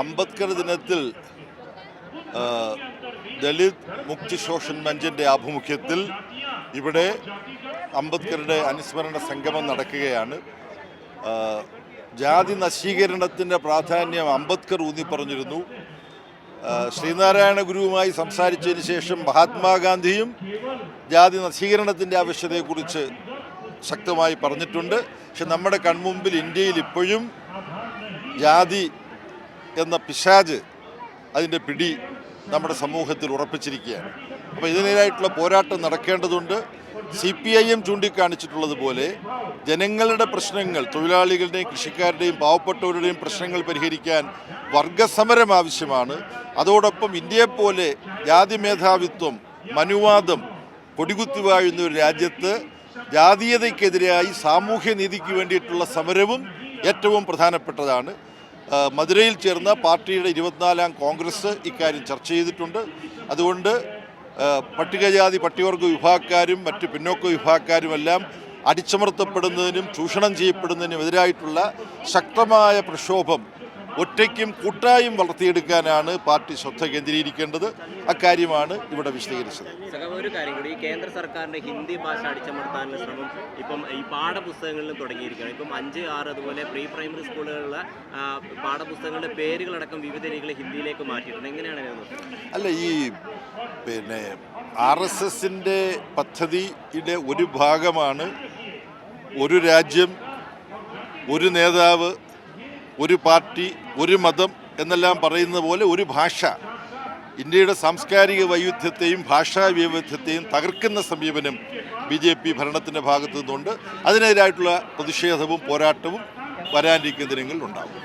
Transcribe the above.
അംബേദ്കർ ദിനത്തിൽ ദലിത് മുക്തി ശോഷൻ മഞ്ചിന്റെ ആഭിമുഖ്യത്തിൽ ഇവിടെ അംബേദ്കറുടെ അനുസ്മരണ സംഗമം നടക്കുകയാണ്. ജാതി നശീകരണത്തിന്റെ പ്രാധാന്യം അംബേദ്കർ ഊന്നി പറഞ്ഞിരുന്നു. ശ്രീനാരായണ ഗുരുവുമായി സംസാരിച്ചതിന് ശേഷം മഹാത്മാഗാന്ധിയും ജാതി നശീകരണത്തിന്റെ ആവശ്യതയെക്കുറിച്ച് ശക്തമായി പറഞ്ഞിട്ടുണ്ട്. പക്ഷെ നമ്മുടെ കൺമുമ്പിൽ ഇന്ത്യയിൽ ഇപ്പോഴും ജാതി എന്ന പിശാജ് അതിന്റെ പിടി നമ്മുടെ സമൂഹത്തിൽ ഉറപ്പിച്ചിരിക്കുകയാണ്. അപ്പോൾ ഇതിനായിട്ടുള്ള പോരാട്ടം നടക്കേണ്ടതുണ്ട്. സി പി ഐ എം ചൂണ്ടിക്കാണിച്ചിട്ടുള്ളതുപോലെ ജനങ്ങളുടെ പ്രശ്നങ്ങൾ തൊഴിലാളികളുടെയും കൃഷിക്കാരുടെയും പാവപ്പെട്ടവരുടെയും പ്രശ്നങ്ങൾ പരിഹരിക്കാൻ വർഗസമരം ആവശ്യമാണ്. അതോടൊപ്പം ഇന്ത്യയെപ്പോലെ ജാതി മേധാവിത്വം മനുവാദം കൊടികുത്തി വാഴുന്ന ഒരു രാജ്യത്ത് ജാതീയതയ്ക്കെതിരായി സാമൂഹ്യനീതിക്ക് വേണ്ടിയിട്ടുള്ള സമരവും ഏറ്റവും പ്രധാനപ്പെട്ടതാണ്. മധുരയിൽ ചേർന്ന പാർട്ടിയുടെ ഇരുപത്തിനാലാം കോൺഗ്രസ് ഇക്കാര്യം ചർച്ച ചെയ്തിട്ടുണ്ട്. അതുകൊണ്ട് പട്ടികജാതി പട്ടികവർഗ വിഭാഗക്കാരും മറ്റ് പിന്നോക്ക വിഭാഗക്കാരുമെല്ലാം അടിച്ചമർത്തപ്പെടുന്നതിനും ചൂഷണം ചെയ്യപ്പെടുന്നതിനും എതിരായിട്ടുള്ള ശക്തമായ പ്രക്ഷോഭം ഒറ്റയ്ക്കും കൂട്ടായും വളർത്തിയെടുക്കാനാണ് പാർട്ടി ശ്രദ്ധ കേന്ദ്രീകരിക്കേണ്ടത്. അക്കാര്യമാണ് ഇവിടെ വിശദീകരിച്ചത്. ഒരു കാര്യം കൂടി. കേന്ദ്ര സർക്കാരിന്റെ ഹിന്ദി ഭാഷ അടിച്ചമർത്താനുള്ള ശ്രമം ഇപ്പം ഈ പാഠപുസ്തകങ്ങളിലും തുടങ്ങിയിരിക്കുകയാണ്. ഇപ്പം അഞ്ച് ആറ് അതുപോലെ പ്രീ പ്രൈമറി സ്കൂളുകളിലെ പാഠപുസ്തകങ്ങളുടെ പേരുകളടക്കം വിവിധ രീതികളിൽ ഹിന്ദിയിലേക്ക് മാറ്റിയിട്ടുണ്ട്. എങ്ങനെയാണ് അല്ല ഈ പിന്നെ ആർ എസ് എസിന്റെ പദ്ധതിയുടെ ഒരു ഭാഗമാണ് ഒരു രാജ്യം ഒരു നേതാവ് ഒരു പാർട്ടി ഒരു മതം എന്നെല്ലാം പറയുന്ന പോലെ ഒരു ഭാഷ. ഇന്ത്യയുടെ സാംസ്കാരിക വൈവിധ്യത്തെയും ഭാഷാ വൈവിധ്യത്തെയും തകർക്കുന്ന സമീപനം ബി ജെ പി ഭരണത്തിന്റെ ഭാഗത്തു നിന്നുണ്ട്. അതിനെതിരായിട്ടുള്ള പ്രതിഷേധവും പോരാട്ടവും വരാനിരിക്കുന്ന ദിനങ്ങളിൽ ഉണ്ടാകും